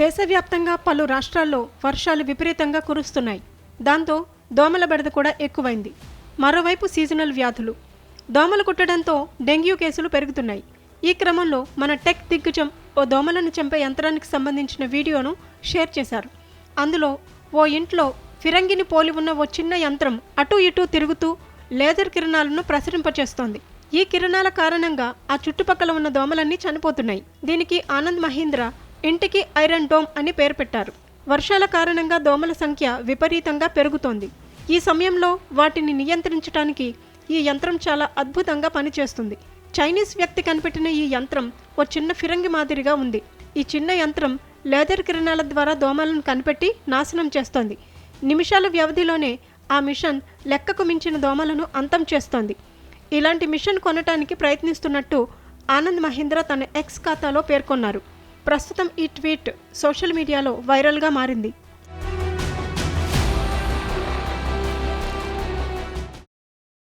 దేశవ్యాప్తంగా పలు రాష్ట్రాల్లో వర్షాలు విపరీతంగా కురుస్తున్నాయి. దాంతో దోమల బెడద కూడా ఎక్కువైంది. మరోవైపు సీజనల్ వ్యాధులు. దోమలు కుట్టడంతో డెంగ్యూ కేసులు పెరుగుతున్నాయి. ఈ క్రమంలో మన టెక్ దిగ్గజం ఓ దోమలను చంపే యంత్రానికి సంబంధించిన వీడియోను షేర్ చేశారు. అందులో ఓ ఇంట్లో ఫిరంగిని పోలి ఉన్న ఓ చిన్న యంత్రం అటూ ఇటూ తిరుగుతూ లేజర్ కిరణాలను ప్రసరింపచేస్తోంది. ఈ కిరణాల కారణంగా ఆ చుట్టుపక్కల ఉన్న దోమలన్నీ చనిపోతున్నాయి. దీనికి ఆనంద్ మహీంద్ర ఇంటికి ఐరన్ డోమ్ అని పేరు పెట్టారు. వర్షాల కారణంగా దోమల సంఖ్య విపరీతంగా పెరుగుతోంది. ఈ సమయంలో వాటిని నియంత్రించడానికి ఈ యంత్రం చాలా అద్భుతంగా పనిచేస్తుంది. చైనీస్ వ్యక్తి కనిపెట్టిన ఈ యంత్రం ఓ చిన్న ఫిరంగి మాదిరిగా ఉంది. ఈ చిన్న యంత్రం లేజర్ కిరణాల ద్వారా దోమలను కనిపెట్టి నాశనం చేస్తోంది. నిమిషాల వ్యవధిలోనే ఆ మిషన్ లెక్కకు మించిన దోమలను అంతం చేస్తోంది. ఇలాంటి మిషన్ కొనటానికి ప్రయత్నిస్తున్నట్టు ఆనంద్ మహీంద్ర తన ఎక్స్ ఖాతాలో పేర్కొన్నారు. ప్రస్తుతం ఈ ట్వీట్ సోషల్ మీడియాలో వైరల్గా మారింది.